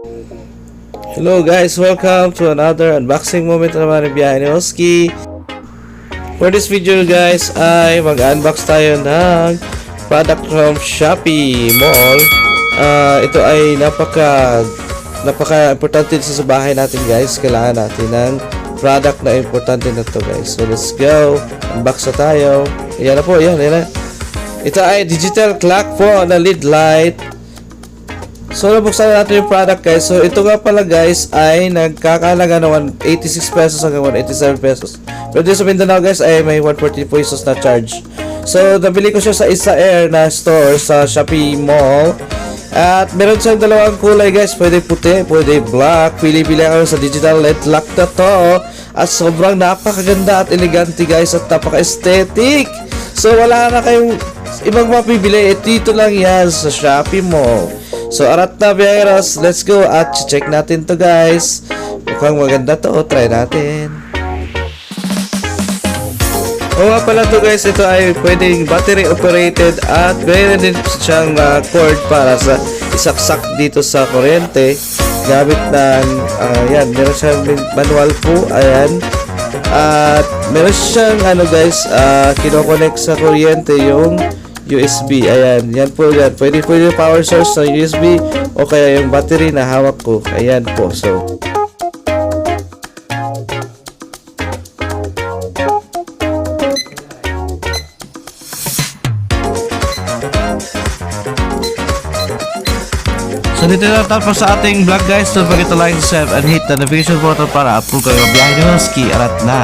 Hello guys, welcome to another unboxing moment naman ng biyahe ni Oski. For this video guys ay mag-unbox tayo ng product from Shopee Mall. Ah, ito ay napaka napaka importante sa bahay natin guys. Kailangan natin ng product na importante na to guys. So let's go. Unbox na tayo. Ayan na po, ayan, ayan na. Ito ay digital clock po na LED light So, nabuksan na natin yung product guys. So, ito nga pala guys ay nagkakalaga ng 186 pesos hanggang 187 pesos. Pero dito sa Mindanao guys ay may 140 pesos na charge. So, nabili ko siya sa Isa Air na store sa Shopee Mall. At meron siyang dalawang kulay guys. Pwede puti, pwede black. Pili-pili ako sa digital LED lock na to. At sobrang napakaganda at elegante guys at napaka-aesthetic. So, wala na kayong ibang mapibili. Eh, dito lang yan sa Shopee Mall. So, arat na viewers, let's go at check natin to guys. Mukhang maganda to, try natin. O nga pala to guys, ito ay pwedeng battery operated at mayroon din siyang uh, cord para sa isaksak dito sa kuryente gamit ng, uh, yan, meron siyang manual po, ayan. At meron siyang ano guys, uh, kinokonek sa kuryente yung USB. Ayan, yan po yan. Pwede po yung power source sa USB o kaya yung battery na hawak ko. Ayan po. So, So dito na tapos sa ating vlog guys. Don't forget to like, subscribe, and hit the notification button para upload kayo ng biyahe ni Husky. Arat na!